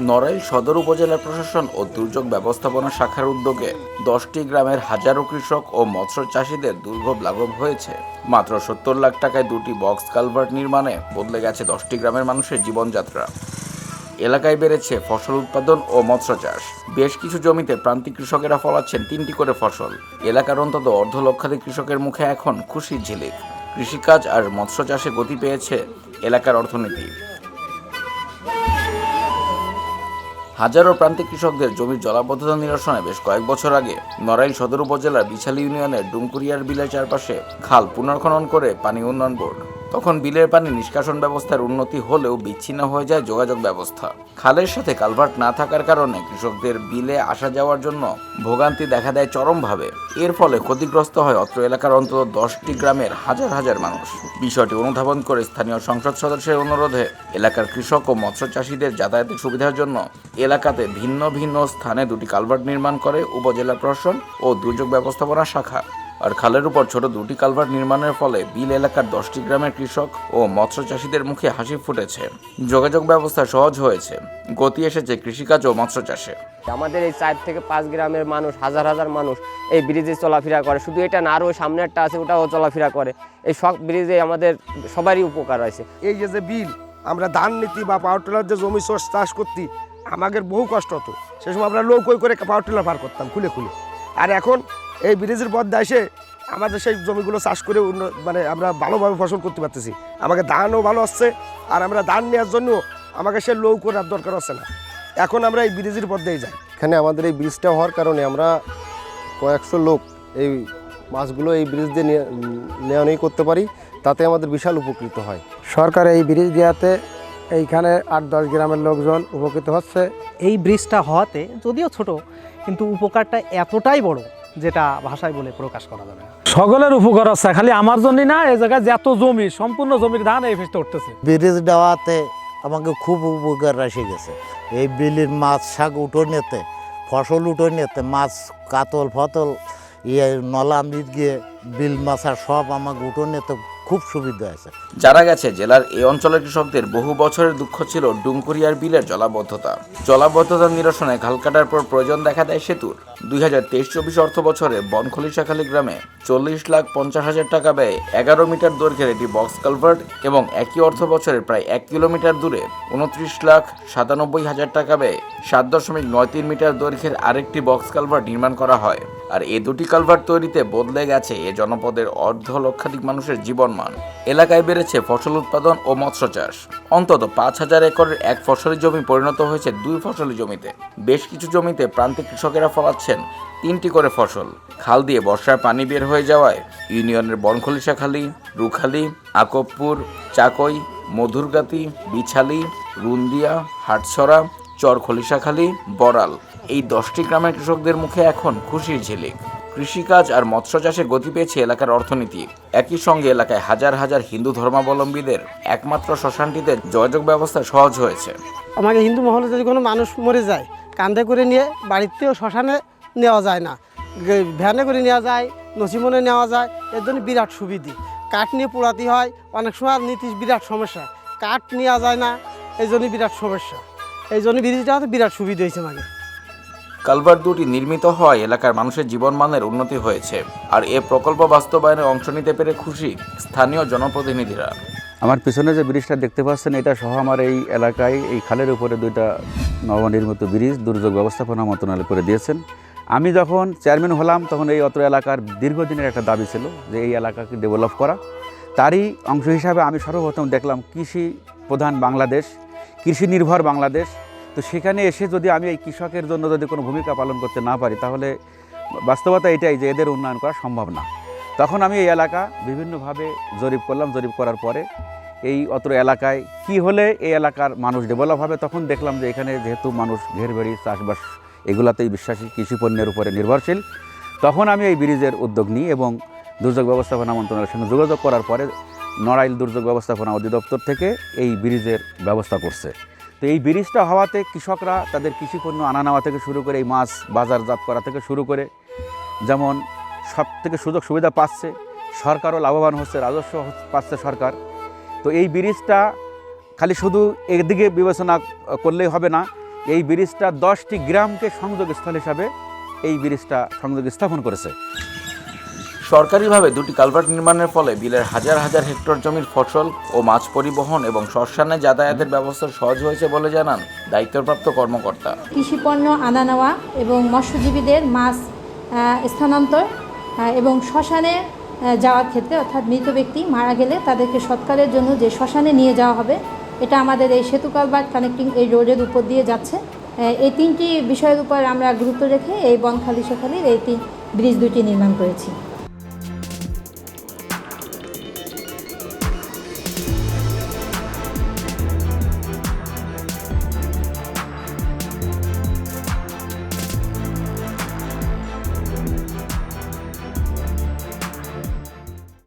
নড়াইল সদর উপজেলা প্রশাসন ও দুর্যোগ ব্যবস্থাপনা শাখার উদ্যোগে দশটি গ্রামের হাজারো কৃষক ও মৎস্য চাষিদের দুর্ভোগ লাঘব হয়েছে। মাত্র সত্তর লাখ টাকায় দুটি বক্স কালভার্ট নির্মাণে বদলে গেছে দশটি গ্রামের মানুষের জীবনযাত্রা। এলাকায় বেড়েছে ফসল উৎপাদন ও মৎস্য চাষ। বেশ কিছু জমিতে প্রান্তিক কৃষকেরা ফলাচ্ছেন তিনটি করে ফসল। এলাকার অন্তত অর্ধ লক্ষাধিক কৃষকের মুখে এখন খুশির ঝিলিক। কৃষিকাজ আর মৎস্য চাষে গতি পেয়েছে এলাকার অর্থনীতি। হাজারো প্রান্তিক কৃষকদের জমির জলাবদ্ধতা নিরসনে বেশ কয়েক বছর আগে নড়াইল সদর উপজেলার বিশাল ইউনিয়নের ডুমকুরিয়ার বিলের চারপাশে খাল পুনর্খনন করে পানি উন্নয়ন বোর্ড। তখন বিলের পানি নিষ্কাশন ব্যবস্থার উন্নতি হলেও বিচ্ছিন্ন হয়ে যায় যোগাযোগ ব্যবস্থা। খালের সাথে কালভার্ট না থাকার কারণে কৃষকদের বিলে আসা যাওয়ার জন্য ভোগান্তি দেখা দেয় চরমভাবে। এর ফলে ক্ষতিগ্রস্ত হয় অত্র এলাকার অন্তত দশটি গ্রামের হাজার হাজার মানুষ। বিষয়টি অনুধাবন করে স্থানীয় সংসদ সদস্যের অনুরোধে এলাকার কৃষক ও মৎস্য চাষীদের যাতায়াতের সুবিধার জন্য এলাকাতে ভিন্ন ভিন্ন স্থানে দুটি কালভার্ট নির্মাণ করে উপজেলা প্রশাসন ও দুর্যোগ ব্যবস্থাপনা শাখা। আর খালের উপর ছোট দুটি কালভার্ট নির্মাণের ফলে বিল এলাকার দশটি গ্রামের কৃষক ও মৎস্য চাষীদের মুখে হাসি ফুটেছে। যোগাযোগ ব্যবস্থা সহজ হয়েছে। গতি এসেছে কৃষিকাজ ও মৎস্য চাষে। আমাদের এই চার থেকে পাঁচ গ্রামের মানুষ হাজার হাজার মানুষ এই ব্রিজে চলাফেরা করে। শুধু এটা না আরও সামনে একটা আছে ওটাও চলাফেরা করে। এই সব ব্রিজে আমাদের সবারই উপকার হয়েছে। এই যে যে বিল আমরা ধান নীতি বা পাওয়ার টিলার যে জমি সোর্স চাষ করতি আমাদের বহু কষ্ট হতো। সে সময় আমরা লৌকই করে পাওয়ার টিলার পার করতাম খুলে খুলে। আর এখন এই ব্রিজের পদ্মা এসে আমাদের সেই জমিগুলো চাষ করে উন্ন- মানে আমরা ভালোভাবে ফসল করতে পারতেছি। আমাকে ধানও ভালো আসছে আর আমরা ধান নেওয়ার জন্য আমাকে সে লৌ করার দরকার হচ্ছে না। এখন আমরা এই ব্রিজের পদ্মায় যাই। এখানে আমাদের এই ব্রিজটা হওয়ার কারণে আমরা কয়েকশো লোক এই মাছগুলো এই ব্রিজ দিয়ে নেওয়া নেই করতে পারি তাতে আমাদের বিশাল উপকৃত হয়। সরকার এই ব্রিজ দেওয়াতে এইখানে আট দশ গ্রামের লোকজন উপকৃত হচ্ছে। এই ব্রিজটা হওয়াতে যদিও ছোট কিন্তু উপকারটা এতটাই বড় যেটা ভাষায় বলে প্রকাশ করা যাবে না। সকলের উপকার আছে খালি আমার জন্য না এই জায়গায় যত জমি সম্পূর্ণ জমির ধান এই ফেসতে উঠতেছে। ব্রিজ দেওয়াতে আমাকে খুব উপকার এসে গেছে। এই বিলের মাছ শাক উঠো নিতে ফসল উঠো নিতে মাছ কাতল ফতল ইয়ে নলা মিট গিয়ে বিল মাছা সব আমাকে উঠোনেতে খুব সুবিধা আছে যারা গেছে জেলার এই অঞ্চলের কৃষকদের বহু বছরের দুঃখ ছিল ডুমকুরিয়ার বিলের জলাবদ্ধতা। জলাবদ্ধতা নিরসনে ঘালকাটার পর প্রয়োজন দেখা দেয় সেতুর। দুই হাজার তেইশ চব্বিশ অর্থ বছরে বনখলি শাখালি গ্রামে চল্লিশ লাখ পঞ্চাশ হাজার টাকা ব্যয়ে এগারো মিটার দৈর্ঘ্যের একটি বক্স কালভার্ট এবং একই অর্থ বছরে প্রায় এক কিলোমিটার দূরে উনত্রিশ লাখ সাতানব্বই হাজার টাকা ব্যয়ে সাত দশমিক নয় তিন মিটার দৈর্ঘ্যের আরেকটি বক্স কালভার্ট নির্মাণ করা হয়। আর এ দুটি কালভার্ট তৈরিতে বদলে গেছে এ জনপদের অর্ধ লক্ষাধিক মানুষের জীবনমান। এলাকায় বেড়েছে ফসল উৎপাদন ও মৎস্য চাষ। অন্তত পাঁচ হাজার একরের এক ফসলি জমি পরিণত হয়েছে দুই ফসলি জমিতে। বেশ কিছু জমিতে প্রান্তিক কৃষকেরা ফলাচ্ছেন তিনটি করে ফসল, খাল দিয়ে বর্ষার পানি বের হয়ে যাওয়ায় ইউনিয়নের বনখলিশাখালী, রুখালি, আকবপুর, চাকই, মধুরগাতি, বিছালি, রুন্দিয়া, হাটছড়া চর খলিশাখালী বড়াল। এই দশটি গ্রামের কৃষকদের মুখে এখন খুশির ঝিলিক। কৃষিকাজ আর মৎস্য চাষে গতি পেয়েছে এলাকার অর্থনীতি। একই সঙ্গে এলাকায় হাজার হাজার হিন্দু ধর্মাবলম্বীদের একমাত্র শ্মশানটিতে যোগাযোগ ব্যবস্থা সহজ হয়েছে। আমাকে হিন্দু মহলে যদি কোনো মানুষ মরে যায়, কান্দে করে নিয়ে বাড়িতেও শ্মশানে নেওয়া যায় না। ভ্যানে করে নেওয়া যায় নসিমনে নেওয়া যায় এর জন্য বিরাট সুবিধে। কাঠ নিয়ে পোড়াতে হয় অনেক সময় নীতি বিরাট সমস্যা। কাঠ নেওয়া যায় না এই জন্য বিরাট সমস্যা। এই জন্য ব্রিজটা হতে বিরাট সুবিধা হয়েছে মানে কালভার্ট দুটি নির্মিত হওয়ায় এলাকার মানুষের জীবনমানের উন্নতি হয়েছে আর এ প্রকল্প বাস্তবায়নে অংশ নিতে পেরে খুশি স্থানীয় জনপ্রতিনিধিরা। আমার পিছনে যে ব্রিজটা দেখতে পাচ্ছেন এটা সহ আমার এই এলাকায় এই খালের উপরে দুইটা নবনির্মিত ব্রিজ দুর্যোগ ব্যবস্থাপনা মন্ত্রণালয় করে দিয়েছেন। আমি যখন চেয়ারম্যান হলাম, তখন এই অত্র এলাকার দীর্ঘদিনের একটা দাবি ছিল যে এই এলাকাকে ডেভেলপ করা। তারই অংশ হিসাবে আমি সর্বপ্রথম দেখলাম কৃষি প্রধান বাংলাদেশ, কৃষি নির্ভর বাংলাদেশ। তো সেখানে এসে যদি আমি এই কৃষকের জন্য যদি কোনো ভূমিকা পালন করতে না পারি, তাহলে বাস্তবতা এটাই যে এদের উন্নয়ন করা সম্ভব না। তখন আমি এই এলাকা বিভিন্নভাবে জরিপ করলাম। জরিপ করার পরে এই অত্র এলাকায় কি হলে এই এলাকার মানুষ ডেভেলপ হবে, তখন দেখলাম যে এখানে যেহেতু মানুষ ঘের ঘেরবেড়ি চাষবাস এগুলাতেই বিশ্বাসী কৃষি পণ্যের উপরে নির্ভরশীল। তখন আমি এই ব্রিজের উদ্যোগ নিই এবং দুর্যোগ ব্যবস্থাপনা মন্ত্রণালয়ের সঙ্গে যোগাযোগ করার পরে নড়াইল দুর্যোগ ব্যবস্থাপনা অধিদপ্তর থেকে এই ব্রিজের ব্যবস্থা করছে। তো এই ব্রিজটা হওয়াতে কৃষকরা তাদের কৃষিপণ্য আনা নেওয়া থেকে শুরু করে, এই মাছ বাজারজাত করা থেকে শুরু করে, যেমন সব থেকে সুযোগ সুবিধা পাচ্ছে, সরকারও লাভবান হচ্ছে, রাজস্ব পাচ্ছে সরকার। তো এই ব্রিজটা খালি শুধু একদিকে বিবেচনা করলেই হবে না এই ব্রিজটা দশটি গ্রামকে সংযোগ সংযোগস্থল হিসাবে এই ব্রিজটা সংযোগ স্থাপন করেছে। সরকারিভাবে দুটি কালভার্ট নির্মাণের ফলে বিলের হাজার হাজার হেক্টর জমির ফসল ও মাছ পরিবহন এবং শ্মশানে যাতায়াতের ব্যবস্থা সহজ হয়েছে বলে জানান দায়িত্বপ্রাপ্ত কর্মকর্তা। কৃষিপণ্য আনা নেওয়া এবং মৎস্যজীবীদের মাছ স্থানান্তর এবং শ্মশানে যাওয়ার ক্ষেত্রে অর্থাৎ মৃত ব্যক্তি মারা গেলে তাদেরকে সৎকারের জন্য যে শ্মশানে নিয়ে যাওয়া হবে এটা আমাদের এই সেতু কালভার্ট কানেক্টিং এই রোডের উপর দিয়ে যাচ্ছে। এই তিনটি বিষয়ের উপর আমরা গুরুত্ব রেখে এই বনখালি সখালির এই তিন ব্রিজ দুটি নির্মাণ করেছি।